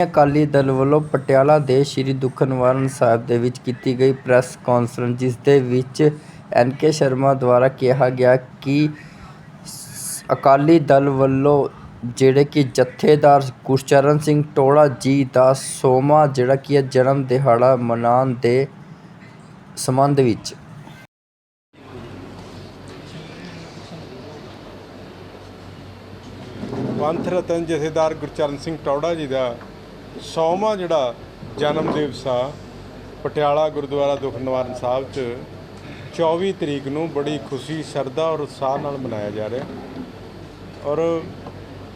ਅਕਾਲੀ ਦਲ ਵੱਲੋਂ ਪਟਿਆਲਾ ਦੇ ਸ੍ਰੀ ਦੁੱਖ ਨਿਵਾਰਨ ਸਾਹਿਬ ਦੇ ਵਿੱਚ ਕੀਤੀ ਗਈ ਪ੍ਰੈਸ ਕਾਨਫਰੰਸ, ਜਿਸ ਦੇ ਵਿੱਚ ਐਨ ਸ਼ਰਮਾ ਦੁਆਰਾ ਕਿਹਾ ਗਿਆ ਕਿ ਅਕਾਲੀ ਦਲ ਵੱਲੋਂ ਜਿਹੜੇ ਕਿ ਜਥੇਦਾਰ ਗੁਰਚਰਨ ਸਿੰਘ ਟੋੜਾ ਜੀ ਦਾ ਸੋਮਾ, ਜਿਹੜਾ ਕਿ ਹੈ ਜਨਮ ਦਿਹਾੜਾ ਮਨਾਉਣ ਦੇ ਸੰਬੰਧ ਵਿੱਚ। ਪੰਥ ਰਤਨ ਜਥੇਦਾਰ ਗੁਰਚਰਨ ਸਿੰਘ ਟੌੜਾ ਜੀ ਦਾ ਸੌਵਾਂ ਜਿਹੜਾ ਜਨਮ ਦਿਵਸ ਆ, ਪਟਿਆਲਾ ਗੁਰਦੁਆਰਾ ਦੁੱਖ ਨਿਵਾਰਨ ਸਾਹਿਬ 'ਚ 24 ਤਰੀਕ ਨੂੰ ਬੜੀ ਖੁਸ਼ੀ, ਸ਼ਰਧਾ ਔਰ ਉਤਸ਼ਾਹ ਨਾਲ ਮਨਾਇਆ ਜਾ ਰਿਹਾ। ਔਰ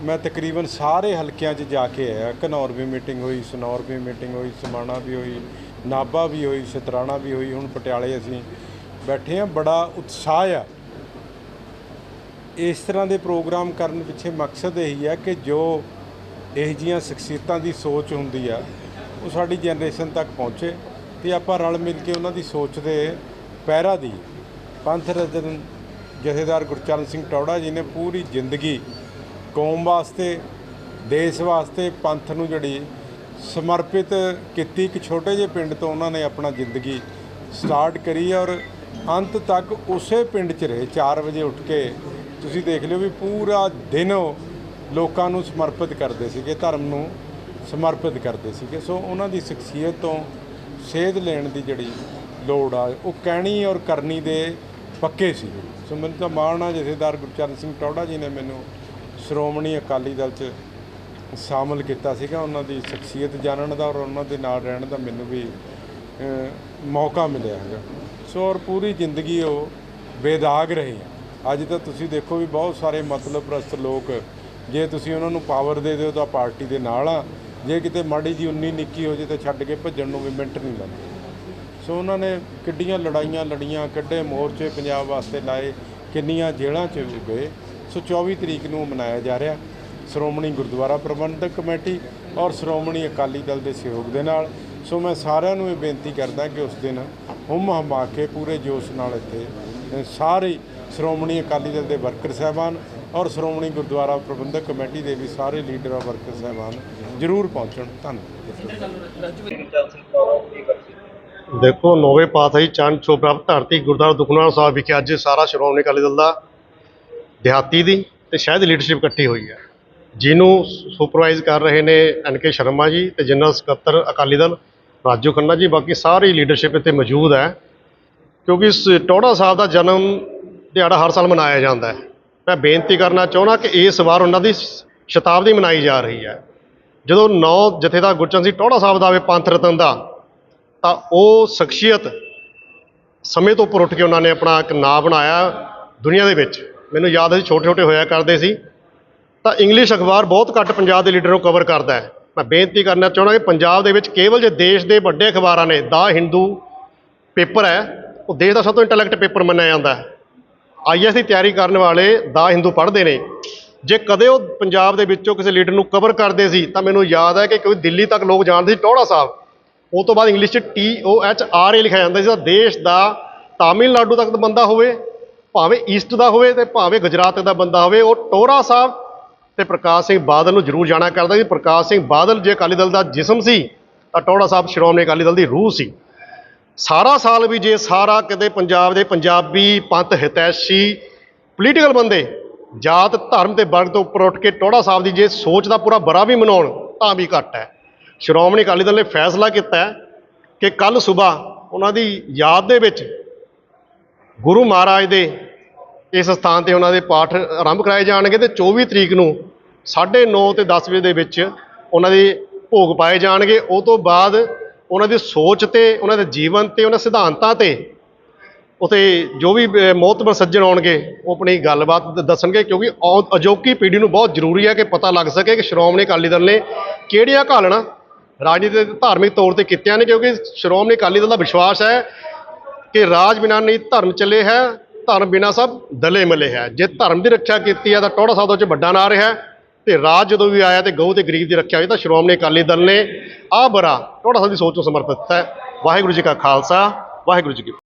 ਮੈਂ ਤਕਰੀਬਨ ਸਾਰੇ ਹਲਕਿਆਂ 'ਚ ਜਾ ਕੇ ਆਇਆ। ਘਨੌਰ ਵੀ ਮੀਟਿੰਗ ਹੋਈ, ਸਨੌਰ ਵੀ ਮੀਟਿੰਗ ਹੋਈ, ਸਮਾਣਾ ਵੀ ਹੋਈ, ਨਾਭਾ ਵੀ ਹੋਈ ਸ਼ਤਰਾਣਾ ਵੀ ਹੋਈ, ਹੁਣ ਪਟਿਆਲੇ ਅਸੀਂ ਬੈਠੇ ਆ। ਬੜਾ ਉਤਸ਼ਾਹ ਆ। ਇਸ ਤਰ੍ਹਾਂ ਦੇ ਪ੍ਰੋਗਰਾਮ ਕਰਨ ਪਿੱਛੇ ਮਕਸਦ ਇਹੀ ਹੈ ਕਿ ਜੋ ਇਹੋ ਜੀਆਂ ਸ਼ਖਸੀਅਤਾਂ ਦੀ ਸੋਚ ਹੁੰਦੀ ਆ, ਉਹ ਸਾਡੀ ਜਨਰੇਸ਼ਨ ਤੱਕ ਪਹੁੰਚੇ ਤੇ ਆਪਾਂ ਰਲ ਮਿਲ ਕੇ ਉਹਨਾਂ ਦੀ ਸੋਚ ਦੇ ਪਹਿਰਾ ਦੀ ਪੰਥ ਰਤਨ ਜਥੇਦਾਰ ਗੁਰਚਰਨ ਸਿੰਘ ਟੌੜਾ ਜੀ ਨੇ ਪੂਰੀ ਜ਼ਿੰਦਗੀ ਕੌਮ ਵਾਸਤੇ, ਦੇਸ਼ ਵਾਸਤੇ ਪੰਥ ਨੂੰ ਜਿਹੜੀ ਸਮਰਪਿਤ ਕੀਤੀ ਇੱਕ ਛੋਟੇ ਜਿਹੇ ਪਿੰਡ ਤੋਂ ਉਹਨਾਂ ਨੇ ਆਪਣਾ ਜ਼ਿੰਦਗੀ ਸਟਾਰਟ ਕਰੀ ਔਰ ਅੰਤ ਤੱਕ ਉਸੇ ਪਿੰਡ 'ਚ ਰਹੇ। 4 ਵਜੇ ਉੱਠ ਕੇ ਤੁਸੀਂ ਦੇਖ ਲਿਓ ਵੀ ਪੂਰਾ ਦਿਨ ਲੋਕਾਂ ਨੂੰ ਸਮਰਪਿਤ ਕਰਦੇ ਸੀਗੇ, ਧਰਮ ਨੂੰ ਸਮਰਪਿਤ ਕਰਦੇ ਸੀਗੇ। ਸੋ ਉਹਨਾਂ ਦੀ ਸ਼ਖਸੀਅਤ ਤੋਂ ਸੇਧ ਲੈਣ ਦੀ ਜਿਹੜੀ ਲੋੜ ਆ, ਉਹ ਕਹਿਣੀ ਔਰ ਕਰਨੀ ਦੇ ਪੱਕੇ ਸੀ। ਸੋ ਮੈਨੂੰ ਤਾਂ ਮਾਣ ਆ ਜਥੇਦਾਰ ਗੁਰਚਰਨ ਸਿੰਘ ਟੌੜਾ ਜੀ ਨੇ ਮੈਨੂੰ ਸ਼੍ਰੋਮਣੀ ਅਕਾਲੀ ਦਲ 'ਚ ਸ਼ਾਮਲ ਕੀਤਾ ਸੀਗਾ। ਉਹਨਾਂ ਦੀ ਸ਼ਖਸੀਅਤ ਜਾਣਨ ਦਾ ਔਰ ਉਹਨਾਂ ਦੇ ਨਾਲ ਰਹਿਣ ਦਾ ਮੈਨੂੰ ਵੀ ਮੌਕਾ ਮਿਲਿਆ ਹੈਗਾ। ਸੋ ਔਰ ਪੂਰੀ ਜ਼ਿੰਦਗੀ ਉਹ ਬੇਦਾਗ ਰਹੇ ਅੱਜ ਤਾਂ ਤੁਸੀਂ ਦੇਖੋ ਵੀ ਬਹੁਤ ਸਾਰੇ ਮਤਲਬ ਪ੍ਰਸਤ ਲੋਕ ਜੇ ਤੁਸੀਂ ਉਹਨਾਂ ਨੂੰ ਪਾਵਰ ਦੇ ਦਿਓ ਤਾਂ ਪਾਰਟੀ ਦੇ ਨਾਲ ਆ। ਜੇ ਕਿਤੇ ਮਾੜੀ ਜੀ ਉਨੀ ਨਿੱਕੀ ਹੋ ਜੇ ਤਾਂ ਛੱਡ ਕੇ ਭੱਜਣ ਨੂੰ ਵੀ ਮਿੰਟ ਨਹੀਂ ਲੱਗਦਾ। ਸੋ ਉਹਨਾਂ ਨੇ ਕਿੱਡੀਆਂ ਲੜਾਈਆਂ ਲੜੀਆਂ ਕਿੱਡੇ ਮੋਰਚੇ ਪੰਜਾਬ ਵਾਸਤੇ ਲਾਏ ਕਿੰਨੀਆਂ ਜੇਲ੍ਹਾਂ 'ਚ ਗਏ। ਸੋ 24 ਤਰੀਕ ਨੂੰ ਮਨਾਇਆ ਜਾ ਰਿਹਾ ਸ਼੍ਰੋਮਣੀ ਗੁਰਦੁਆਰਾ ਪ੍ਰਬੰਧਕ ਕਮੇਟੀ ਔਰ ਸ਼੍ਰੋਮਣੀ ਅਕਾਲੀ ਦਲ ਦੇ ਸਹਿਯੋਗ ਦੇ ਨਾਲ। ਸੋ ਮੈਂ ਸਾਰਿਆਂ ਨੂੰ ਇਹ ਬੇਨਤੀ ਕਰਦਾ ਕਿ ਉਸ ਦਿਨ ਹੁਮ ਹਮਾ ਕੇ ਪੂਰੇ ਜੋਸ਼ ਨਾਲ ਇੱਥੇ ਅ, ਸਾਰੇ ਸ਼੍ਰੋਮਣੀ ਅਕਾਲੀ ਦਲ ਦੇ ਵਰਕਰ ਸਾਹਿਬਾਨ ਔਰ ਸ਼੍ਰੋਮਣੀ ਗੁਰਦੁਆਰਾ ਪ੍ਰਬੰਧਕ ਕਮੇਟੀ ਦੇ ਵੀ ਸਾਰੇ ਲੀਡਰ ਔਰ ਵਰਕਰ ਸਾਹਿਬਾਨ ਜ਼ਰੂਰ ਪਹੁੰਚਣ। ਧੰਨਵਾਦ। ਦੇਖੋ, ਨੌਵੇਂ ਪਾਤਸ਼ਾਹੀ ਚੰਨ ਛੋ ਪ੍ਰਾਪਤ, ਧਰਤੀ ਗੁਰਦੁਆਰਾ ਦੁਖਨਿਵਾਰਨ ਸਾਹਿਬ ਵਿਖੇ ਅੱਜ ਸਾਰਾ ਸ਼੍ਰੋਮਣੀ ਅਕਾਲੀ ਦਲ ਦਾ ਦਿਹਾਤੀ ਦੀ ਤੇ ਸ਼ਾਇਦ ਲੀਡਰਸ਼ਿਪ ਇਕੱਠੀ ਹੋਈ ਹੈ। ਜਿਹਨੂੰ ਸੁਪਰਵਾਈਜ਼ ਕਰ ਰਹੇ ਨੇ ਐਨ ਕੇ ਸ਼ਰਮਾ ਜੀ ਤੇ ਜਨਰਲ ਸਕੱਤਰ ਅਕਾਲੀ ਦਲ, ਰਾਜੂ ਖੰਨਾ ਜੀ, ਬਾਕੀ ਸਾਰੀ ਲੀਡਰਸ਼ਿਪ ਇੱਥੇ ਮੌਜੂਦ ਹੈ। ਕਿਉਂਕਿ ਇਸ ਟੋੜਾ ਸਾਹਿਬ ਦਾ ਜਨਮ ਦਿਹਾੜਾ ਹਰ ਸਾਲ ਮਨਾਇਆ ਜਾਂਦਾ ਹੈ। ਮੈਂ ਬੇਨਤੀ ਕਰਨਾ ਚਾਹੁੰਦਾ ਕਿ ਇਸ ਵਾਰ ਉਹਨਾਂ ਦੀ ਸ਼ਤਾਬਦੀ ਮਨਾਈ ਜਾ ਰਹੀ ਹੈ। ਜਦੋਂ ਨੌ ਜਥੇਦਾਰ ਗੁਰਚਰਨ ਸਿੰਘ ਟੋੜਾ ਸਾਹਿਬ ਦਾ ਆਵੇ ਪੰਥ ਰਤਨ ਦਾ, ਤਾਂ ਉਹ ਸ਼ਖਸੀਅਤ ਸਮੇਂ ਤੋਂ ਉੱਪਰ ਉੱਠ ਕੇ ਉਹਨਾਂ ਨੇ ਆਪਣਾ ਇੱਕ ਨਾਂ ਬਣਾਇਆ ਦੁਨੀਆ ਦੇ ਵਿੱਚ। ਮੈਨੂੰ ਯਾਦ ਹੈ ਛੋਟੇ ਛੋਟੇ ਹੋਇਆ ਕਰਦੇ ਸੀ। ਤਾਂ ਇੰਗਲਿਸ਼ ਅਖਬਾਰ ਬਹੁਤ ਘੱਟ ਪੰਜਾਬ ਦੇ ਲੀਡਰ ਨੂੰ ਕਵਰ ਕਰਦਾ ਹੈ। ਮੈਂ ਬੇਨਤੀ ਕਰਨਾ ਚਾਹੁੰਦਾ ਕਿ ਪੰਜਾਬ ਦੇ ਵਿੱਚ ਕੇਵਲ ਜੇ ਦੇਸ਼ ਦੇ ਵੱਡੇ ਅਖਬਾਰਾਂ ਨੇ, ਦਾ ਹਿੰਦੂ ਪੇਪਰ ਹੈ, ਉਹ ਦੇਸ਼ ਦਾ ਸਭ ਤੋਂ ਇੰਟੈਲੈਕਟ ਪੇਪਰ ਮੰਨਿਆ ਜਾਂਦਾ ਹੈ। ਆਈਐਸ ਦੀ ਤਿਆਰੀ ਕਰਨ ਵਾਲੇ ਦਾ ਹਿੰਦੂ ਪੜ੍ਹਦੇ ਨੇ। ਜੇ ਕਦੇ ਉਹ ਪੰਜਾਬ ਦੇ ਵਿੱਚੋਂ ਕਿਸੇ ਲੀਡਰ ਨੂੰ ਕਵਰ ਕਰਦੇ ਸੀ, ਤਾਂ ਮੈਨੂੰ ਯਾਦ ਹੈ ਕਿ ਕੋਈ ਦਿੱਲੀ ਤੱਕ ਲੋਕ ਜਾਣਦੇ ਸੀ ਟੋੜਾ ਸਾਹਿਬ। ਉਹ ਤੋਂ ਬਾਅਦ ਇੰਗਲਿਸ਼ 'ਚ T O H R A ਲਿਖਿਆ ਜਾਂਦਾ ਸੀ ਤਾਂ ਦੇਸ਼ ਦਾ ਤਾਮਿਲਨਾਡੂ ਤੱਕ ਦਾ ਬੰਦਾ ਹੋਵੇ, ਭਾਵੇਂ ਈਸਟ ਦਾ ਹੋਵੇ ਤੇ ਭਾਵੇਂ ਗੁਜਰਾਤ ਦਾ ਬੰਦਾ ਹੋਵੇ, ਉਹ ਟੋਰਾ ਸਾਹਿਬ ਤੇ ਪ੍ਰਕਾਸ਼ ਸਿੰਘ ਬਾਦਲ ਨੂੰ ਜ਼ਰੂਰ ਜਾਣਾ ਕਰਦਾ ਸੀ। ਪ੍ਰਕਾਸ਼ ਸਿੰਘ ਬਾਦਲ, ਜੇ ਅਕਾਲੀ ਦਲ ਦਾ ਜਿਸਮ ਸੀ, ਤਾਂ ਟੋੜਾ ਸਾਹਿਬ ਸ਼੍ਰੋਮਣੀ ਅਕਾਲੀ ਦਲ ਦੀ ਰੂਹ ਸੀ। ਸਾਰਾ ਸਾਲ ਵੀ ਜੇ ਸਾਰਾ ਕਿਤੇ ਪੰਜਾਬ ਦੇ ਪੰਜਾਬੀ ਪੰਥ ਹਿਤੈਸ਼ੀ ਪੋਲੀਟੀਕਲ ਬੰਦੇ ਜਾਤ, ਧਰਮ ਤੇ ਵਰਗ ਤੋਂ ਉੱਪਰ ਉੱਠ ਕੇ ਟੋੜਾ ਸਾਹਿਬ ਦੀ ਜੇ ਸੋਚ ਦਾ ਪੂਰਾ ਬਰਾ ਵੀ ਮਨਾਉਣ, ਤਾਂ ਵੀ ਘੱਟ ਹੈ। ਸ਼੍ਰੋਮਣੀ ਅਕਾਲੀ ਦਲ ਨੇ ਫੈਸਲਾ ਕੀਤਾ ਕਿ ਕੱਲ ਸਵੇਰ ਉਹਨਾਂ ਦੀ ਯਾਦ ਦੇ ਵਿੱਚ ਗੁਰੂ ਮਹਾਰਾਜ ਦੇ ਇਸ ਸਥਾਨ ਤੇ ਉਹਨਾਂ ਦੇ ਪਾਠ ਆਰੰਭ ਕਰਾਏ ਜਾਣਗੇ ਤੇ 24 ਤਰੀਕ ਨੂੰ 9:30 ਤੇ 10 ਵਜੇ ਦੇ ਵਿੱਚ ਉਹਨਾਂ ਦੇ ਭੋਗ ਪਾਏ ਜਾਣਗੇ। ਉਹ ਤੋਂ ਬਾਅਦ ਉਹਨਾਂ ਦੀ ਸੋਚ ਤੇ ਉਹਨਾਂ ਦੇ ਜੀਵਨ ਤੇ ਉਹਨਾਂ ਸਿਧਾਂਤਾਂ ਤੇ ਉਤੇ ਜੋ ਵੀ ਅਹ, ਮੋਹਤਬਰ ਸੱਜਣ ਆਉਣਗੇ ਉਹ ਆਪਣੀ ਗੱਲਬਾਤ ਦੱਸਣਗੇ ਕਿਉਂਕਿ ਔ- ਅਜੋਕੀ ਪੀੜ੍ਹੀ ਨੂੰ ਬਹੁਤ ਜ਼ਰੂਰੀ ਹੈ ਕਿ ਪਤਾ ਲੱਗ ਸਕੇ ਕਿ ਸ਼੍ਰੋਮਣੀ ਅਕਾਲੀ ਦਲ ਨੇ ਕਿਹੜੀਆਂ ਘਾਲਣਾ ਰਾਜਨੀਤਿਕ ਧਾਰਮਿਕ ਤੌਰ ਤੇ ਕੀਤੀਆਂ ਨੇ ਕਿਉਂਕਿ ਸ਼੍ਰੋਮਣੀ ਅਕਾਲੀ ਦਲ ਦਾ ਵਿਸ਼ਵਾਸ ਹੈ ਕਿ ਰਾਜ ਬਿਨਾਂ ਨਹੀਂ ਧਰਮ ਚੱਲੇ ਹੈ ਧਰਮ ਬਿਨਾਂ ਸਭ ਦਲੇ ਮਲੇ ਹੈ। ਜੇ ਧਰਮ ਦੀ ਰੱਖਿਆ ਕੀਤੀ ਹੈ ਤਾਂ ਟੋੜਾ ਸਾਹਿਬ ਦਾ ਚ ਵੱਡਾ ਨਾਂ ਰਿਹਾ ਤੇ ਰਾਜ ਜਦੋਂ ਵੀ ਆਇਆ ਤੇ ਗਊ ਤੇ ਗਰੀਬ ਦੀ ਰੱਖਿਆ ਹੋਈ ਤਾਂ ਸ਼੍ਰੋਮਣੀ ਅਕਾਲੀ ਦਲ ਨੇ ਆਹ ਬਰਾ ਟੋੜਾ ਸਾਹਿਬ ਦੀ ਸੋਚ ਨੂੰ ਸਮਰਪਿਤ ਹੈ। ਵਾਹਿਗੁਰੂ ਜੀ ਕਾ ਖਾਲਸਾ, ਵਾਹਿਗੁਰੂ ਜੀ ਕੀ